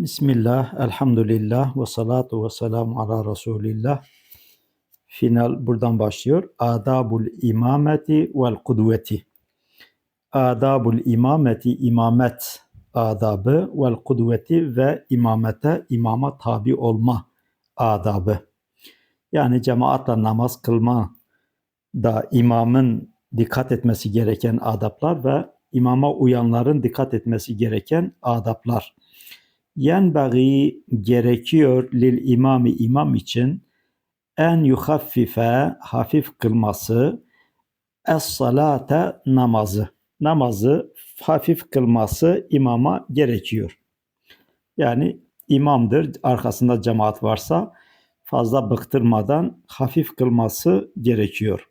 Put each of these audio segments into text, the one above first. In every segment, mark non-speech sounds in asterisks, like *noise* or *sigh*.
Bismillah, elhamdülillah ve salatu ve selamu ala Resulillah. Final buradan başlıyor. Adabul imameti vel kudveti. Adabul imameti imamet adabı vel kudveti ve imamete imama tabi olma adabı. Yani cemaatle namaz kılma da imamın dikkat etmesi gereken adaplar ve imama uyanların dikkat etmesi gereken adaplar. Yenbagi gerekiyor lil imami imam için en yuhaffife hafif kılması es salate namazı. Namazı hafif kılması imama gerekiyor. Yani imamdır arkasında cemaat varsa fazla bıktırmadan hafif kılması gerekiyor.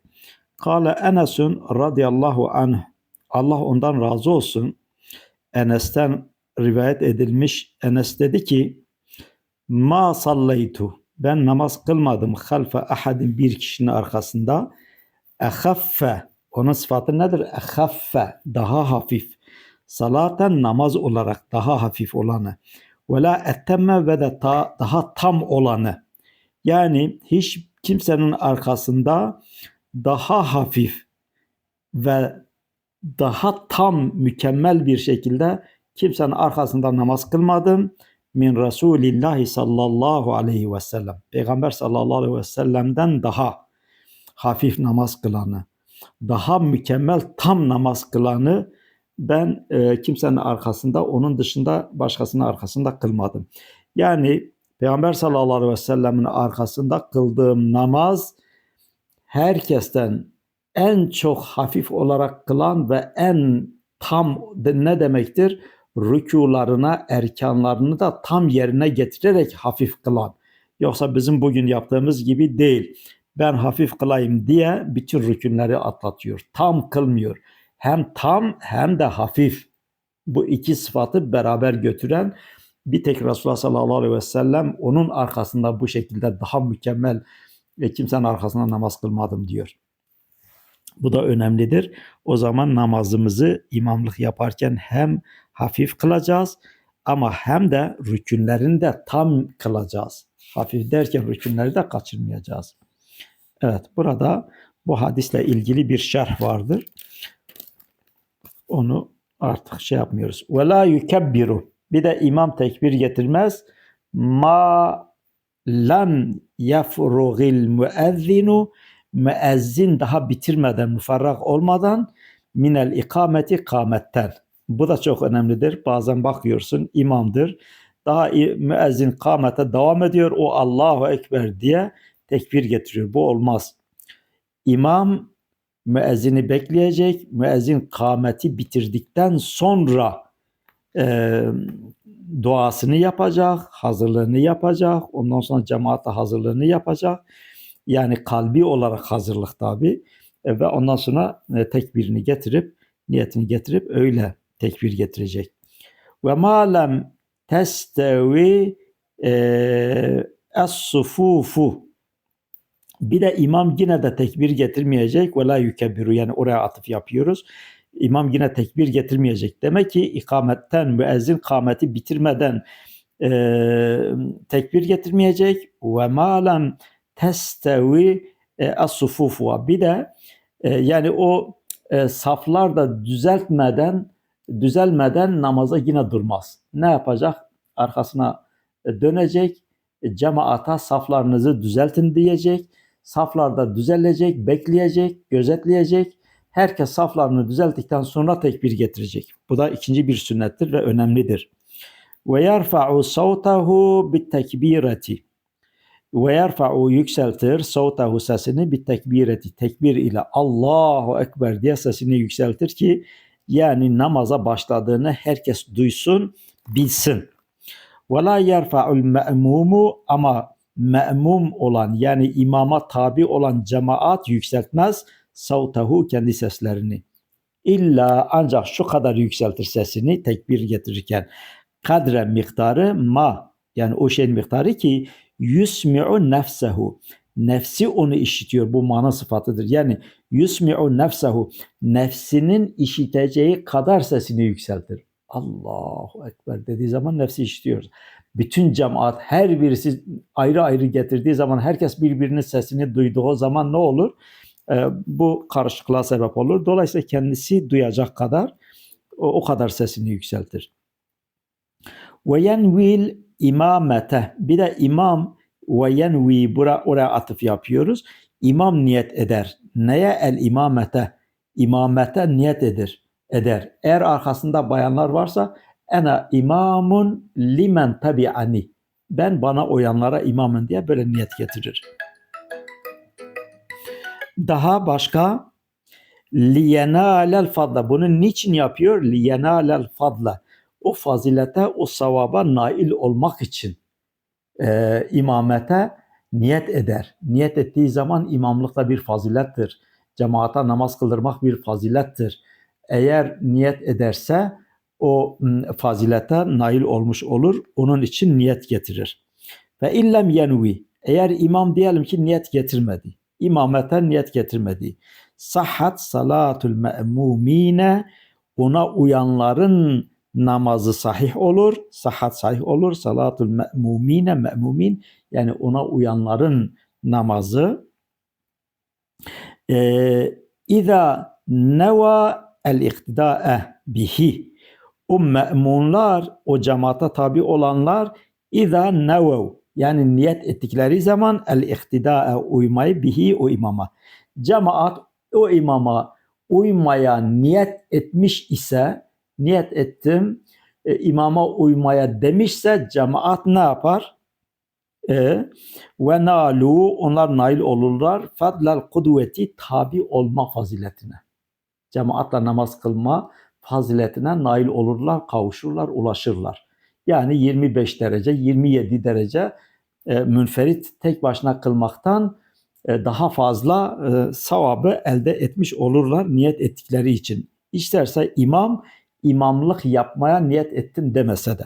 Kale Enes'un radıyallahu anh Allah ondan razı olsun. Enes'ten rivayet edilmiş. Enes dedi ki Ma sallaytu ben namaz kılmadım halfe ahadin bir kişinin arkasında ehaffe onun sıfatı nedir? Ehaffe daha hafif. Salaten namaz olarak daha hafif olanı. Ve la ettemme ve de ta, daha tam olanı. Yani hiç kimsenin arkasında daha hafif ve daha tam mükemmel bir şekilde kimsenin arkasında namaz kılmadım. Min Resulillahi sallallahu aleyhi ve sellem. Peygamber sallallahu aleyhi ve sellem'den daha hafif namaz kılanı, daha mükemmel tam namaz kılanı ben e, kimsenin arkasında, onun dışında başkasının arkasında kılmadım. Yani Peygamber sallallahu aleyhi ve sellemin arkasında kıldığım namaz herkesten en çok hafif olarak kılan ve en tam ne demektir? Rükularına, erkanlarını da tam yerine getirerek hafif kılan. Yoksa bizim bugün yaptığımız gibi değil. Ben hafif kılayım diye bütün rükünleri atlatıyor. Tam kılmıyor. Hem tam hem de hafif. Bu iki sıfatı beraber götüren bir tek Resulullah sallallahu aleyhi ve sellem onun arkasında bu şekilde daha mükemmel ve kimsenin arkasında namaz kılmadım diyor. Bu da önemlidir. O zaman namazımızı imamlık yaparken hem hafif kılacağız ama hem de rükünlerini de tam kılacağız. Hafif derken rükünleri de kaçırmayacağız. Evet burada bu hadisle ilgili bir şerh vardır. Onu artık şey yapmıyoruz. Ve la yukebbiru. Bir de imam tekbir getirmez. Ma lem yefrugil müezzinu müezzin daha bitirmeden, müferrak olmadan minel ikameti kametten. Bu da çok önemlidir. Bazen bakıyorsun imamdır. Daha müezzin kamete devam ediyor. O Allahu Ekber diye tekbir getiriyor. Bu olmaz. İmam müezzini bekleyecek. Müezzin kameti bitirdikten sonra e, duasını yapacak, hazırlığını yapacak. Ondan sonra cemaate hazırlığını yapacak. Yani kalbi olarak hazırlık tabi. E, ve ondan sonra e, tekbirini getirip, niyetini getirip öyle tekbir getirecek. Ve malem testevi e, es-sufufu bir de imam yine de tekbir getirmeyecek ve la yükebbiru yani oraya atıf yapıyoruz. İmam yine tekbir getirmeyecek. Demek ki ikametten müezzin kameti bitirmeden e, tekbir getirmeyecek. Ve malem testevi e, as-sufufu bir de e, yani o e, saflar da düzeltmeden düzelmeden namaza yine durmaz. Ne yapacak? Arkasına e, dönecek, e, cemaata saflarınızı düzeltin diyecek. Saflarda düzelecek, bekleyecek, gözetleyecek. Herkes saflarını düzelttikten sonra tekbir getirecek. Bu da ikinci bir sünnettir ve önemlidir. Ve yerfa'u savtahu bit tekbireti. Ve yerfa'u yükseltir savtahu sesini bit. Tekbir ile Allahu Ekber diye sesini yükseltir ki yani namaza başladığını herkes duysun, bilsin. Ve la yerfa'ul me'mumu ama me'mum olan yani imama tabi olan cemaat yükseltmez savtahu kendi seslerini. İlla ancak şu kadar yükseltir sesini tekbir getirirken. Kadre miktarı ma yani o şeyin miktarı ki yusmi'u nefsehu. Nefsi onu işitiyor. Bu mana sıfatıdır. Yani yusmi'u nefsehu. Nefsinin işiteceği kadar sesini yükseltir. Allahu Ekber dediği zaman nefsi işitiyor. bütün cemaat her birisi ayrı ayrı getirdiği zaman herkes birbirinin sesini duyduğu zaman ne olur? Ee, bu karışıklığa sebep olur. Dolayısıyla kendisi duyacak kadar o, o kadar sesini yükseltir. Ve yenvil imamete. Bir de imam ve yenvi bura, oraya atıf yapıyoruz. İmam niyet eder. Neye el imamete? İmamete niyet eder. eder. Eğer arkasında bayanlar varsa ena imamun limen tabi'ani. Ben bana uyanlara imamın diye böyle niyet getirir. Daha başka liyenalel fadla. Bunu niçin yapıyor? Liyenalel fadla. O fazilete, o savaba nail olmak için e, imamete niyet eder. Niyet ettiği zaman imamlık da bir fazilettir. Cemaata namaz kıldırmak bir fazilettir. Eğer niyet ederse o fazilete nail olmuş olur. Onun için niyet getirir. Ve illem yenvi. Eğer imam diyelim ki niyet getirmedi. İmamete niyet getirmedi. Sahhat salatul me'mumine ona uyanların namazı sahih olur. Sahat sahih olur. Salatul me'mumine me'mumin yani ona uyanların namazı ee, İza neva el iktida'e bihi o me'munlar, o cemaata tabi olanlar İza nevev yani niyet ettikleri zaman el iktida'e uymayı bihi o imama. Cemaat o imama uymaya niyet etmiş ise niyet ettim e, imama uymaya demişse cemaat ne yapar? E, ve nalu onlar nail olurlar fadlal kudveti tabi olma faziletine. Cemaatla namaz kılma faziletine nail olurlar, kavuşurlar, ulaşırlar. Yani 25 derece, 27 derece e, münferit tek başına kılmaktan e, daha fazla e, savabı elde etmiş olurlar niyet ettikleri için. İsterse imam imamlık yapmaya niyet ettim demese de.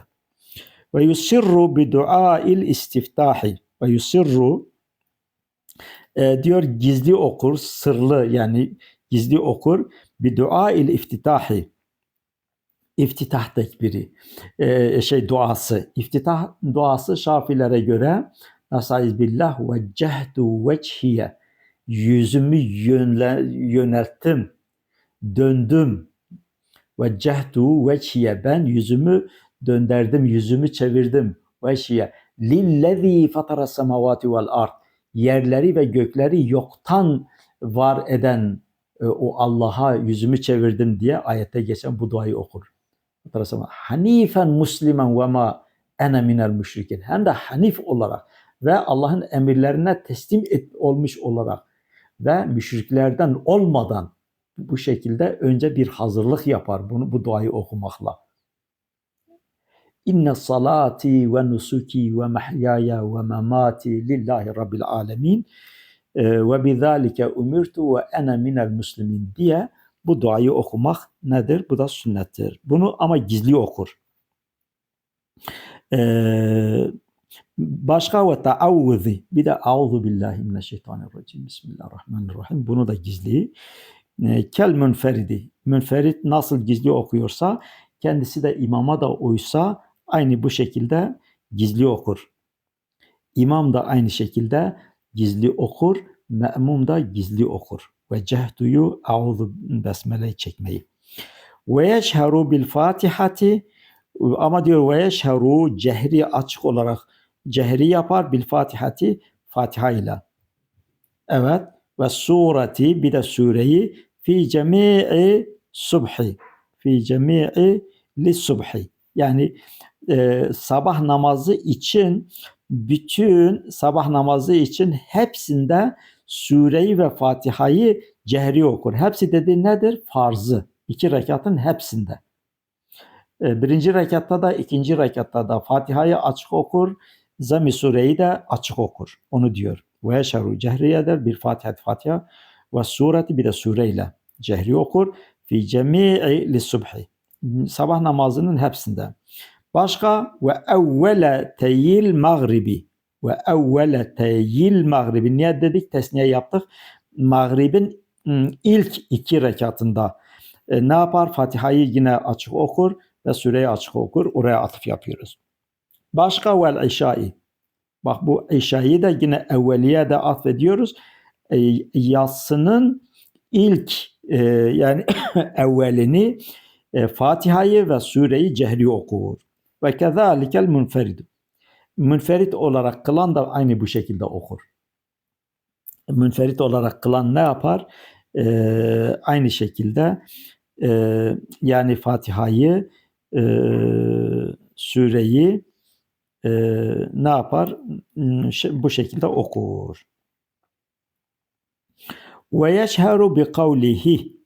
Ve yusirru bi duail istiftahi. Ve yusirru e, diyor gizli okur, sırlı yani gizli okur bi duail iftitahi. İftitah tekbiri, e, şey duası. İftitah duası Şafilere göre Nasaiz billah ve cehdu veçhiye yüzümü yönle, yönelttim, döndüm ve cehdu veçhiye ben yüzümü döndürdüm, yüzümü çevirdim. Veçhiye lillezî fatara semavati vel ard yerleri ve gökleri yoktan var eden e, o Allah'a yüzümü çevirdim diye ayette geçen bu duayı okur. Hanifen muslimen ve ma ene minel müşrikin. Hem de hanif olarak ve Allah'ın emirlerine teslim et, olmuş olarak ve müşriklerden olmadan bu şekilde önce bir hazırlık yapar bunu bu duayı okumakla. İnne salati ve nusuki ve mahyaya ve mamati lillahi rabbil alemin e, ve bizalike umirtu ve ene minel muslimin diye bu duayı okumak nedir? Bu da sünnettir. Bunu ama gizli okur. Ee, başka ve taavvuzi bir de auzu billahi mineşşeytanirracim. Bismillahirrahmanirrahim. Bunu da gizli. Ee, kel münferidi. Münferit nasıl gizli okuyorsa kendisi de imama da uysa aynı bu şekilde gizli okur. İmam da aynı şekilde gizli okur, me'mum da gizli okur. Ve cehduyu auzu besmele çekmeyi. Ve yeşheru bil fatihati ama diyor ve yeşheru cehri açık olarak cehri yapar bil fatihati Fatiha ile. Evet ve sureti bir de sureyi fi cemi'i subhi fi cemi'i li subhi yani e, sabah namazı için bütün sabah namazı için hepsinde sureyi ve Fatiha'yı cehri okur. Hepsi dedi nedir? Farzı. İki rekatın hepsinde. E, birinci rekatta da ikinci rekatta da Fatiha'yı açık okur. Zami sureyi de açık okur. Onu diyor. Ve yeşeru cehriyedir bir Fatiha Fatiha ve sureti bir de sureyle cehri okur. Fi cemi'i li subhi. Sabah namazının hepsinde. Başka ve evvele teyil mağribi ve evvele teyil mağribi. Niye dedik? Tesniye yaptık. Mağribin ilk iki rekatında e, ne yapar? Fatiha'yı yine açık okur ve süreyi açık okur. Oraya atıf yapıyoruz. Başka vel işai. Bak bu işayı da yine evveliye de atfediyoruz. E, yatsının ilk e, yani *coughs* evvelini e, Fatiha'yı ve sureyi cehri okur. Ve kezalikel münferidu. Münferit olarak kılan da aynı bu şekilde okur. Münferit olarak kılan ne yapar? E, aynı şekilde e, yani Fatiha'yı e, sureyi e, ne yapar? Bu şekilde okur. Ve yeşheru bi kavlihi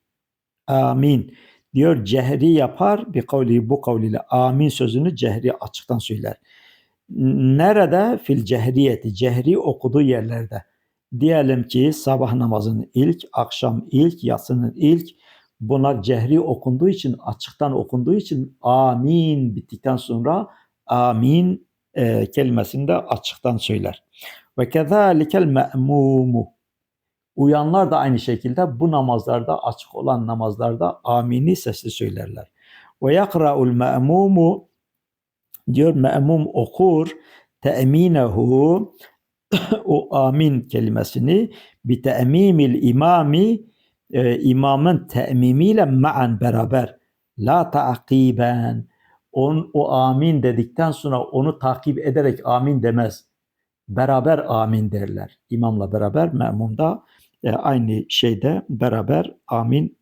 amin diyor cehri yapar bi kavli bu kavliyle amin sözünü cehri açıktan söyler. Nerede? Fil cehriyeti. Cehri okuduğu yerlerde. Diyelim ki sabah namazının ilk, akşam ilk, yatsının ilk. Bunlar cehri okunduğu için, açıktan okunduğu için amin bittikten sonra amin e, kelimesini de açıktan söyler. Ve kezalikel me'mumu. Uyanlar da aynı şekilde bu namazlarda açık olan namazlarda amini sesli söylerler. Ve yakra'ul me'mumu diyor me'mum okur te'minehu o amin kelimesini bi te'mimil imami e, imamın te'mimiyle ma'an beraber la ta'kiben on, o amin dedikten sonra onu takip ederek amin demez. Beraber amin derler. İmamla beraber me'mumda e, aynı şeyde beraber amin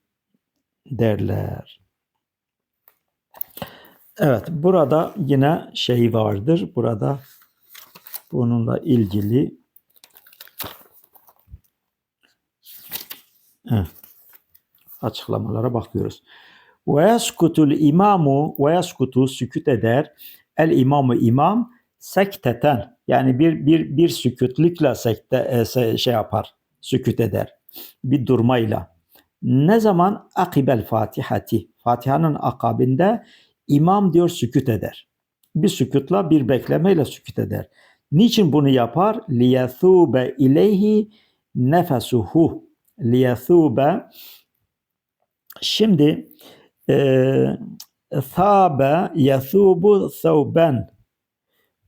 derler. Evet, burada yine şey vardır. Burada bununla ilgili evet, açıklamalara bakıyoruz. Ve yaskutul imamu ve yaskutu sükut eder. El imamu imam sekteten yani bir bir bir sükütlükle sekte e, şey yapar sükut eder. Bir durmayla. Ne zaman akibel fatihati. Fatiha'nın akabinde imam diyor sükut eder. Bir sükutla bir beklemeyle sükut eder. Niçin bunu yapar? Liyethube ileyhi nefesuhu. Liyethube Şimdi e, thabe yethubu thawben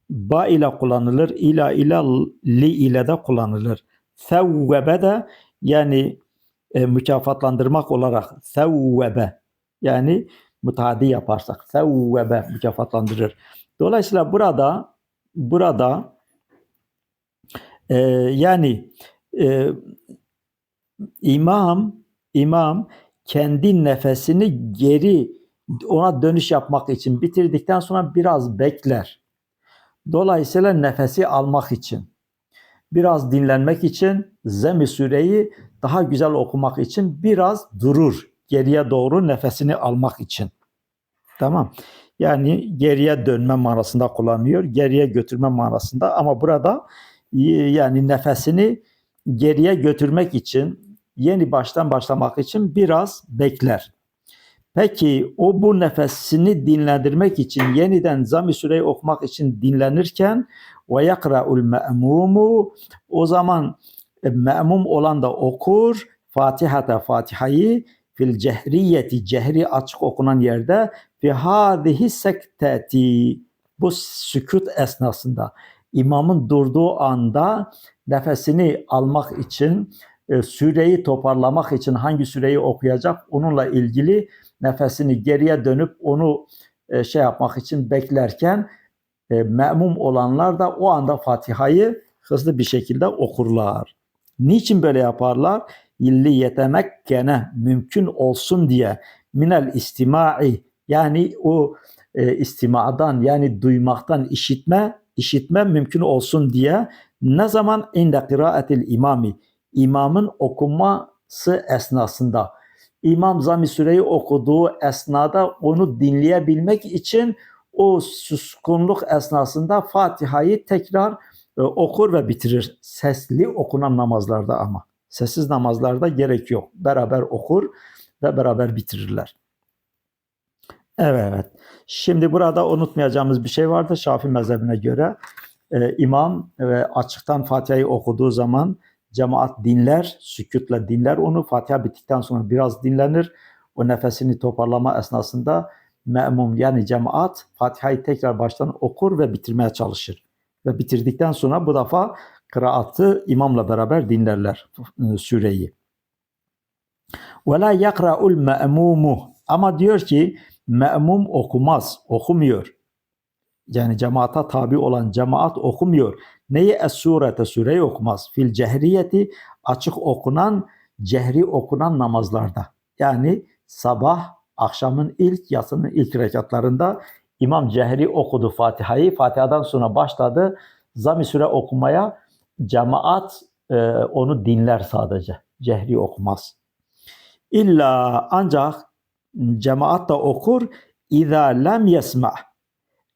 ba ile kullanılır. ila ile li ile de kullanılır. Thevvebe de yani e, mükafatlandırmak olarak thevvebe yani mutadi yaparsak thevvebe mükafatlandırır. Dolayısıyla burada burada e, yani e, imam imam kendi nefesini geri ona dönüş yapmak için bitirdikten sonra biraz bekler. Dolayısıyla nefesi almak için biraz dinlenmek için Zemi süreyi daha güzel okumak için biraz durur. Geriye doğru nefesini almak için. Tamam. Yani geriye dönme manasında kullanıyor. Geriye götürme manasında ama burada yani nefesini geriye götürmek için yeni baştan başlamak için biraz bekler. Peki o bu nefesini dinlendirmek için yeniden zam-ı süreyi okumak için dinlenirken ve yakra'ul me'mumu o zaman e, me'mum olan da okur Fatiha'da Fatiha'yı fil cehriyeti cehri açık okunan yerde fi hadihi sekteti bu sükut esnasında imamın durduğu anda nefesini almak için e, süreyi toparlamak için hangi süreyi okuyacak onunla ilgili nefesini geriye dönüp onu e, şey yapmak için beklerken e, memum olanlar da o anda Fatiha'yı hızlı bir şekilde okurlar. Niçin böyle yaparlar? İlli yetemek gene mümkün olsun diye minel istimai yani o e, istimadan yani duymaktan işitme işitme mümkün olsun diye ne zaman inde kıraatil imami imamın okuması esnasında İmam Zami Süreyi okuduğu esnada onu dinleyebilmek için o suskunluk esnasında Fatiha'yı tekrar e, okur ve bitirir. Sesli okunan namazlarda ama. Sessiz namazlarda gerek yok. Beraber okur ve beraber bitirirler. Evet. Şimdi burada unutmayacağımız bir şey vardı. Şafii mezhebine göre e, imam ve açıktan Fatiha'yı okuduğu zaman cemaat dinler, sükutla dinler onu. Fatiha bittikten sonra biraz dinlenir. O nefesini toparlama esnasında me'mum yani cemaat Fatiha'yı tekrar baştan okur ve bitirmeye çalışır. Ve bitirdikten sonra bu defa kıraatı imamla beraber dinlerler e, süreyi. Ve la yakra'ul ama diyor ki me'mum okumaz, okumuyor. Yani cemaata tabi olan cemaat okumuyor. Neyi es-surete sureyi okumaz. Fil cehriyeti açık okunan, cehri okunan namazlarda. Yani sabah, akşamın ilk, yatsının ilk rekatlarında İmam cehri okudu Fatiha'yı. Fatiha'dan sonra başladı zam süre okumaya. Cemaat e, onu dinler sadece. Cehri okumaz. İlla ancak cemaat da okur. İza lem yesma'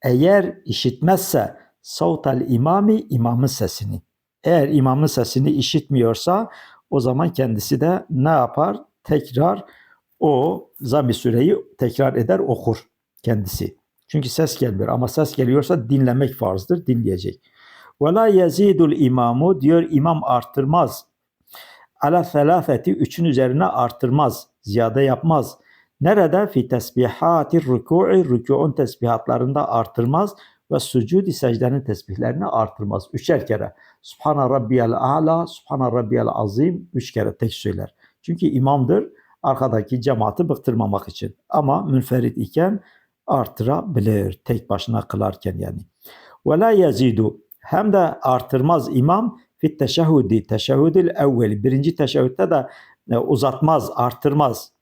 eğer işitmezse savtal imami imamın sesini. Eğer imamın sesini işitmiyorsa o zaman kendisi de ne yapar? Tekrar o zami süreyi tekrar eder okur kendisi. Çünkü ses gelmiyor ama ses geliyorsa dinlemek farzdır, dinleyecek. Ve la yazidul imamu diyor imam arttırmaz. Ala selafeti üçün üzerine arttırmaz, ziyade yapmaz. Nerede? Fi tesbihati rükû'i, rükû'un tesbihatlarında artırmaz ve sucudi secdenin tesbihlerini artırmaz. Üçer kere. Subhana rabbiyel a'la, subhana rabbiyel azim üç kere tek söyler. Çünkü imamdır arkadaki cemaati bıktırmamak için. Ama münferit iken artırabilir. Tek başına kılarken yani. Ve la yazidu hem de artırmaz imam fit teşehhudi, teşehhudil evveli. Birinci teşehhütte de e, uzatmaz, artırmaz.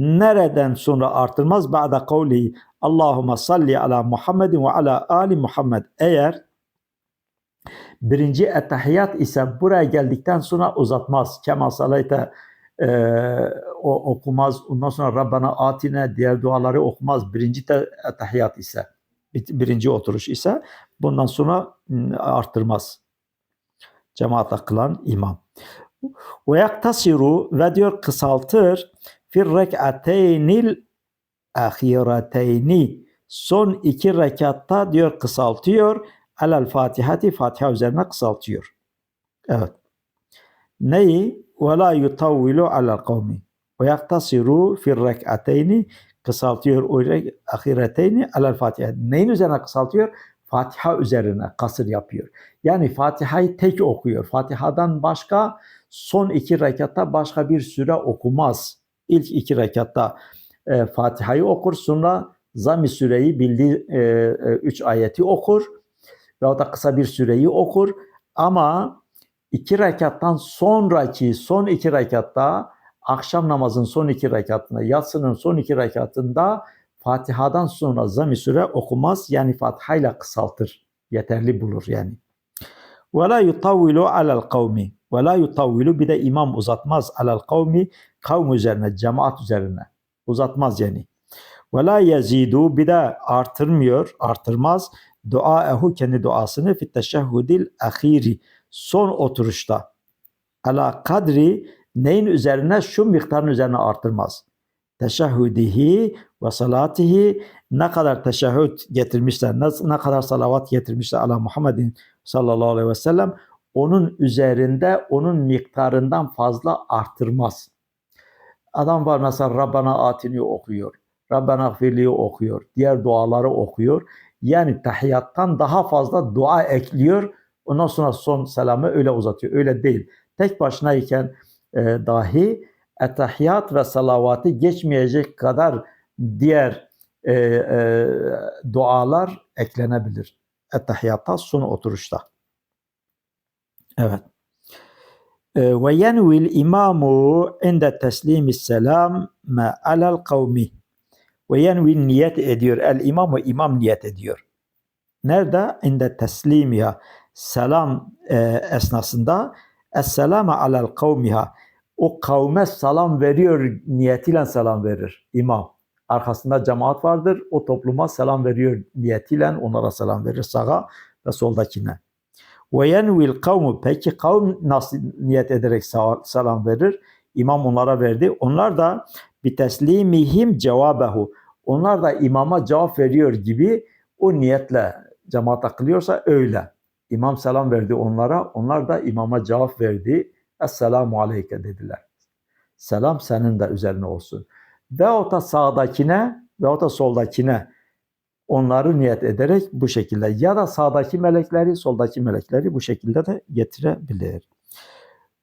Nereden sonra artırmaz? Ba'da kavli Allahümme salli ala Muhammedin ve ala ali Muhammed. Eğer birinci ettehiyyat ise buraya geldikten sonra uzatmaz. Kema salayte e, o okumaz. Ondan sonra Rabbana atine diğer duaları okumaz. Birinci de ettehiyyat ise birinci oturuş ise bundan sonra arttırmaz. Cemaat kılan imam. Ve yaktasiru ve diyor kısaltır fir rek'ateynil ahireteyni son iki rekatta diyor kısaltıyor. Alel Fatihati Fatiha üzerine kısaltıyor. Evet. Neyi? Ve la yutavvilu alel kavmi. Ve yaktasiru fir rek'ateyni kısaltıyor o ahireteyni alel Fatiha. Neyin üzerine kısaltıyor? Fatiha üzerine kasır yapıyor. Yani Fatiha'yı tek okuyor. Fatiha'dan başka son iki rekatta başka bir süre okumaz. İlk iki rekatta e, Fatiha'yı okur sonra Zami süreyi bildiği e, e, üç ayeti okur ve da kısa bir süreyi okur. Ama iki rekattan sonraki son iki rekatta akşam namazın son iki rekatında yatsının son iki rekatında Fatiha'dan sonra zami süre okumaz. Yani Fatiha ile kısaltır. Yeterli bulur yani. La yutavvilu alel kavmi ve la yutavvilu bir de imam uzatmaz alel kavmi kavm üzerine cemaat üzerine uzatmaz yani. Ve la yezidu bir de artırmıyor, artırmaz. Duaehu kendi duasını fit teşehhudil ahiri son oturuşta. Ala kadri neyin üzerine şu miktarın üzerine artırmaz. Teşehhüdihi ve salatihi ne kadar teşehhüd getirmişler, ne, ne kadar salavat getirmişler ala Muhammedin sallallahu aleyhi ve sellem onun üzerinde onun miktarından fazla artırmaz. Adam var mesela Rabbana atini okuyor. Rabbana gfirliyi okuyor. Diğer duaları okuyor. Yani tahiyyattan daha fazla dua ekliyor. Ondan sonra son selamı öyle uzatıyor. Öyle değil. Tek başına iken e, dahi etahiyat ve salavatı geçmeyecek kadar diğer e, e, dualar eklenebilir. Etahiyatta son oturuşta. Evet. Ve yenvil imamu inde teslimi selam ma alel kavmi. Ve yenvi niyet ediyor. El imam ve imam niyet ediyor. Nerede? İnde teslimiha. Selam e, esnasında. Esselame alel kavmiha. O kavme selam veriyor niyetiyle selam verir imam. Arkasında cemaat vardır. O topluma selam veriyor niyetiyle onlara selam verir sağa ve soldakine. Ve yenvil kavmu peki kavm nasıl niyet ederek selam verir? İmam onlara verdi. Onlar da bir teslimihim cevabehu. Onlar da imama cevap veriyor gibi o niyetle cemaat kılıyorsa öyle. İmam selam verdi onlara. Onlar da imama cevap verdi. Esselamu aleyke dediler. Selam senin de üzerine olsun. Ve o da sağdakine veyahut da soldakine onları niyet ederek bu şekilde ya da sağdaki melekleri soldaki melekleri bu şekilde de getirebilir.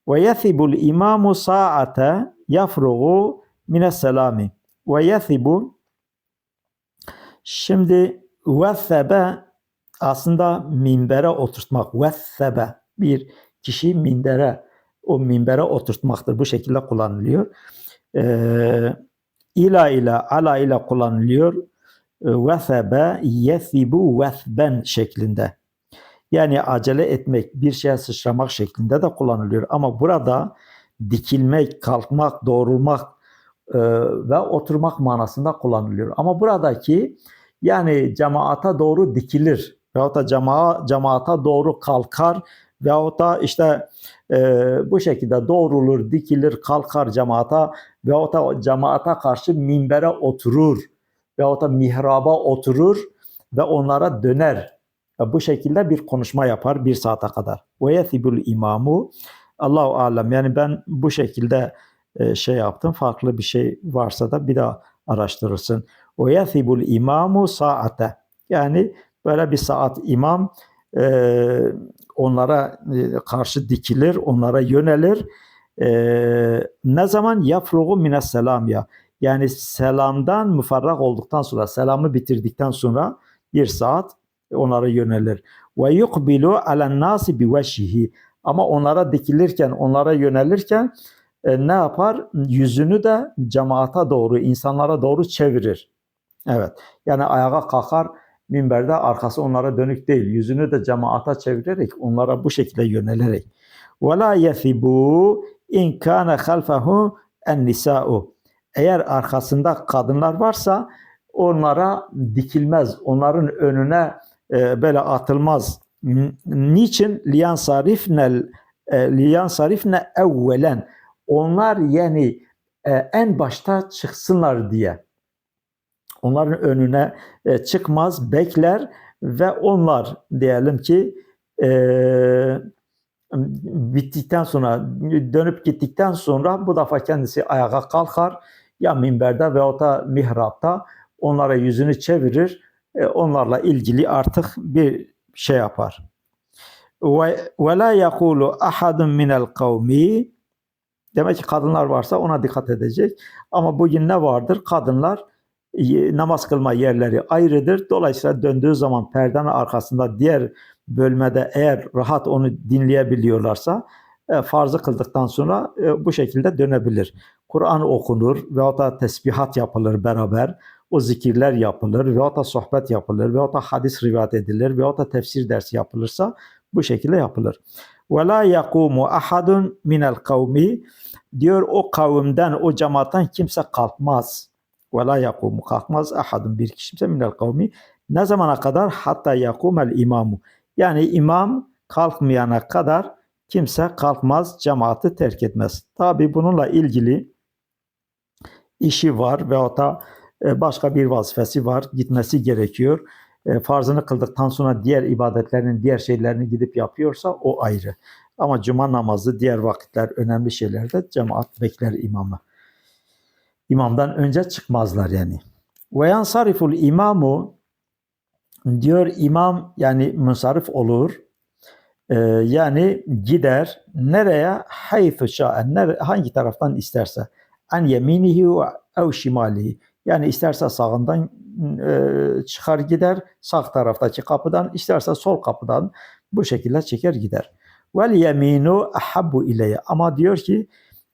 Ve yethibul imamu sa'ate yafrugu mine selami. Ve şimdi vethebe aslında minbere oturtmak. Vethebe bir kişi minbere o minbere oturtmaktır. Bu şekilde kullanılıyor. Ee, ila ile ala ile kullanılıyor. Vethebe yethibu vethben şeklinde. Yani acele etmek, bir şeye sıçramak şeklinde de kullanılıyor. Ama burada dikilmek, kalkmak, doğrulmak e, ve oturmak manasında kullanılıyor. Ama buradaki yani cemaata doğru dikilir veyahut da cema, cemaata doğru kalkar veyahut da işte e, bu şekilde doğrulur, dikilir, kalkar cemaata veyahut da cemaata karşı minbere oturur veyahut da mihraba oturur ve onlara döner. Bu şekilde bir konuşma yapar bir saate kadar. Ve yethibul imamu Allahu alem yani ben bu şekilde e, şey yaptım. Farklı bir şey varsa da bir daha araştırırsın. Ve yethibul imamu saate yani böyle bir saat imam e, onlara e, karşı dikilir, onlara yönelir. Ne zaman yafrugu mines selam ya yani selamdan müferrak olduktan sonra, selamı bitirdikten sonra bir saat onlara yönelir. Ve yukbilu alen nasi bi veşhihi. Ama onlara dikilirken, onlara yönelirken e, ne yapar? Yüzünü de cemaata doğru, insanlara doğru çevirir. Evet. Yani ayağa kalkar, minberde arkası onlara dönük değil. Yüzünü de cemaata çevirerek, onlara bu şekilde yönelerek. Ve la yethibu in kana halfahu en nisa'u. Eğer arkasında kadınlar varsa onlara dikilmez. Onların önüne e, böyle atılmaz. Niçin? Liyan sarifnel e, liyan sarifne evvelen. Onlar yani e, en başta çıksınlar diye. Onların önüne e, çıkmaz, bekler ve onlar diyelim ki e, bittikten sonra dönüp gittikten sonra bu defa kendisi ayağa kalkar ya minberde veya da mihrapta onlara yüzünü çevirir. E, onlarla ilgili artık bir şey yapar. Ve la yekulu ahadun minel kavmi Demek ki kadınlar varsa ona dikkat edecek. Ama bugün ne vardır? Kadınlar e, namaz kılma yerleri ayrıdır. Dolayısıyla döndüğü zaman perdenin arkasında diğer bölmede eğer rahat onu dinleyebiliyorlarsa e, farzı kıldıktan sonra e, bu şekilde dönebilir. Kur'an okunur veyahut da tesbihat yapılır beraber. O zikirler yapılır veyahut da sohbet yapılır veyahut da hadis rivayet edilir veyahut da tefsir dersi yapılırsa bu şekilde yapılır. Ve la yakumu ahadun minel kavmi diyor o kavimden o cemaatten kimse kalkmaz. Ve la yakumu kalkmaz ahadun bir kimse minel kavmi ne zamana kadar hatta yakumel imamu yani imam kalkmayana kadar kimse kalkmaz, cemaati terk etmez. Tabi bununla ilgili işi var veyahut da e, başka bir vazifesi var, gitmesi gerekiyor. E, farzını kıldıktan sonra diğer ibadetlerinin diğer şeylerini gidip yapıyorsa o ayrı. Ama cuma namazı, diğer vakitler önemli şeylerde cemaat bekler imamı. İmamdan önce çıkmazlar yani. Ve yansariful imamu diyor imam yani musarif olur ee, yani gider nereye? Haythu şa'en. Hangi taraftan isterse. An yeminihi ve ev şimalihi. Yani isterse sağından e, çıkar gider sağ taraftaki kapıdan isterse sol kapıdan bu şekilde çeker gider. Vel yeminu ahabbu ileye ama diyor ki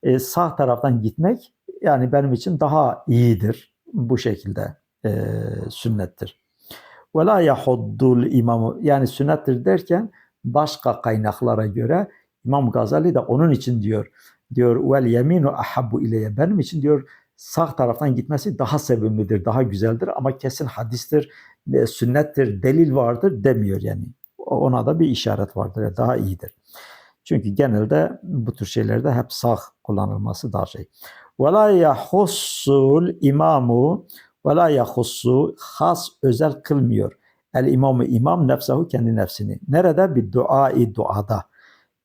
e, sağ taraftan gitmek yani benim için daha iyidir bu şekilde e, sünnettir. Ve la yahuddul imamı yani sünnettir derken başka kaynaklara göre İmam Gazali de onun için diyor. Diyor vel yeminu ahabbu ileye. Benim için diyor sağ taraftan gitmesi daha sevimlidir, daha güzeldir ama kesin hadistir, e, sünnettir, delil vardır demiyor yani. Ona da bir işaret vardır, daha iyidir. Çünkü genelde bu tür şeylerde hep sağ kullanılması daha şey. Yahussul imamu ve la yahussu has özel kılmıyor. El imamı imam nefsehu kendi nefsini. Nerede? Bir duai duada.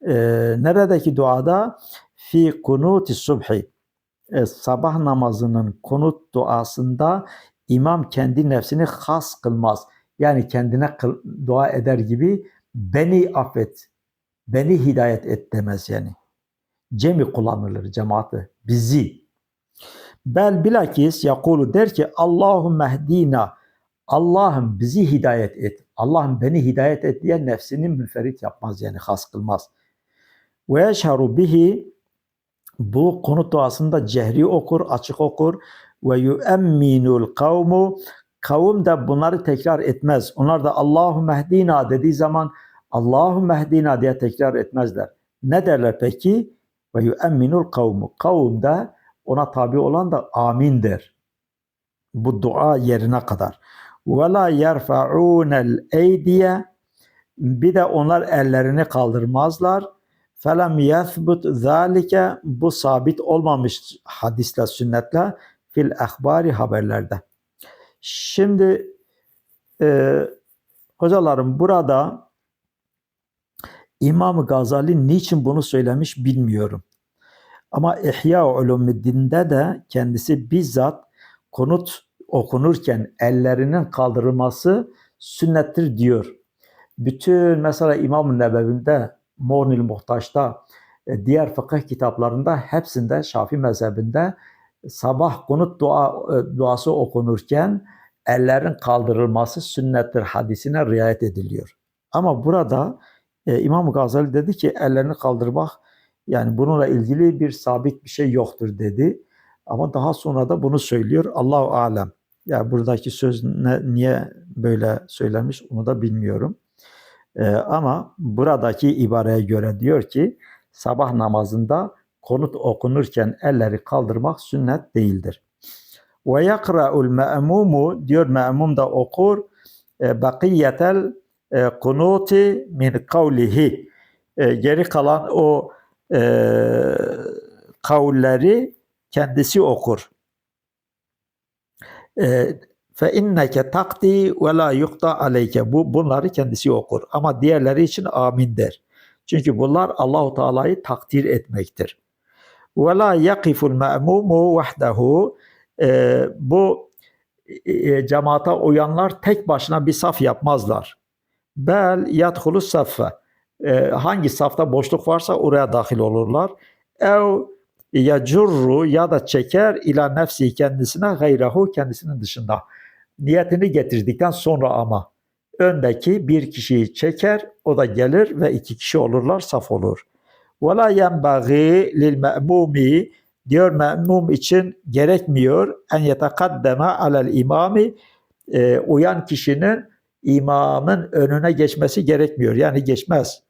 Ee, neredeki duada? Fi kunuti subhi. Ee, sabah namazının kunut duasında İmam kendi nefsini has kılmaz. Yani kendine kıl- dua eder gibi beni affet, beni hidayet et demez yani. Cemi kullanılır cemaati, bizi. Bel bilakis yakulu der ki Allahümme hdina, Allah'ım bizi hidayet et. Allah'ım beni hidayet et diye nefsini münferit yapmaz yani has kılmaz. Ve yeşharu bihi bu konut duasında cehri okur, açık okur. Ve yuemminul kavmu kavim de bunları tekrar etmez. Onlar da Allahu mehdina dediği zaman Allahu mehdina diye tekrar etmezler. Ne derler peki? Ve yuemminul kavmu. Kavim de ona tabi olan da amin der. Bu dua yerine kadar. Ve la yerfa'unel eydiye bir de onlar ellerini kaldırmazlar. Felem yethbut zalike bu sabit olmamış hadisle sünnetle fil ahbari haberlerde. Şimdi e, hocalarım burada İmam Gazali niçin bunu söylemiş bilmiyorum. Ama İhya Ulumuddin'de de kendisi bizzat konut okunurken ellerinin kaldırılması sünnettir diyor. Bütün mesela İmam-ı Nebevi'nde, Muğnil Muhtaç'ta, e, diğer fıkıh kitaplarında hepsinde Şafii mezhebinde sabah konut dua, e, duası okunurken ellerin kaldırılması sünnettir hadisine riayet ediliyor. Ama burada e, İmam Gazali dedi ki ellerini kaldırmak yani bununla ilgili bir sabit bir şey yoktur dedi. Ama daha sonra da bunu söylüyor. Allahu alem. Ya buradaki söz ne, niye böyle söylemiş onu da bilmiyorum. Ee, ama buradaki ibareye göre diyor ki sabah namazında konut okunurken elleri kaldırmak sünnet değildir. Ve yakra'ul me'mumu diyor me'mum da okur e, bakiyetel e, kunuti min kavlihi E, geri kalan o e, kavulleri kendisi okur. E, fe inneke takdi ve la yukta aleyke. Bu bunları kendisi okur ama diğerleri için amin der. Çünkü bunlar Allahu Teala'yı takdir etmektir. Ve la yakiful me'mumu vahdehu. E, bu e, cemaata uyanlar tek başına bir saf yapmazlar. Bel yadhulu saffe. E, hangi safta boşluk varsa oraya dahil olurlar. Ev yacurru ya da çeker ila nefsi kendisine gayrahu kendisinin dışında. Niyetini getirdikten sonra ama öndeki bir kişiyi çeker o da gelir ve iki kişi olurlar saf olur. Ve la yenbagi diyor me'mum için gerekmiyor en yetekaddeme alel imami e, uyan kişinin imamın önüne geçmesi gerekmiyor. Yani geçmez.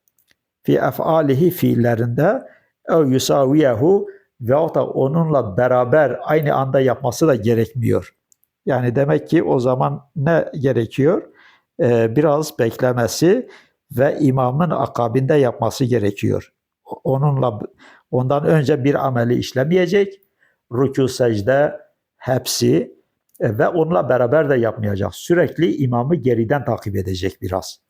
Fi efalihi fiillerinde ev yusaviyehu veyahut da onunla beraber aynı anda yapması da gerekmiyor. Yani demek ki o zaman ne gerekiyor? Ee, biraz beklemesi ve imamın akabinde yapması gerekiyor. Onunla ondan önce bir ameli işlemeyecek. Rükû, secde hepsi e, ve onunla beraber de yapmayacak. Sürekli imamı geriden takip edecek biraz.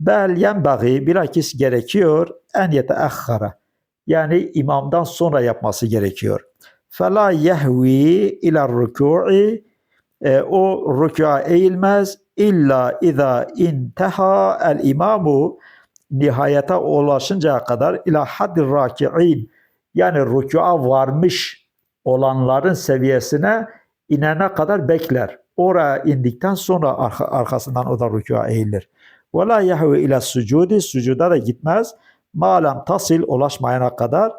Bel yenbagi bilakis gerekiyor en yeteahhara. Yani imamdan sonra yapması gerekiyor. Fela yehvi ila rükû'i e, o rükûa eğilmez illa iza intaha el imamu nihayete ulaşıncaya kadar ila haddir raki'in yani rükûa varmış olanların seviyesine inene kadar bekler. Oraya indikten sonra arka, arkasından o da rükûa eğilir. Ve la yehvi ila sucudi sucuda da gitmez. Malem tasil ulaşmayana kadar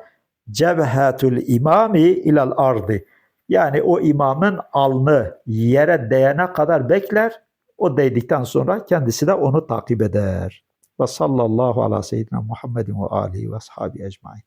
cebhetul imami ilal ardı. Yani o imamın alnı yere değene kadar bekler. O değdikten sonra kendisi de onu takip eder. Ve sallallahu ala seyyidina Muhammedin ve alihi ve ashabi ecmain.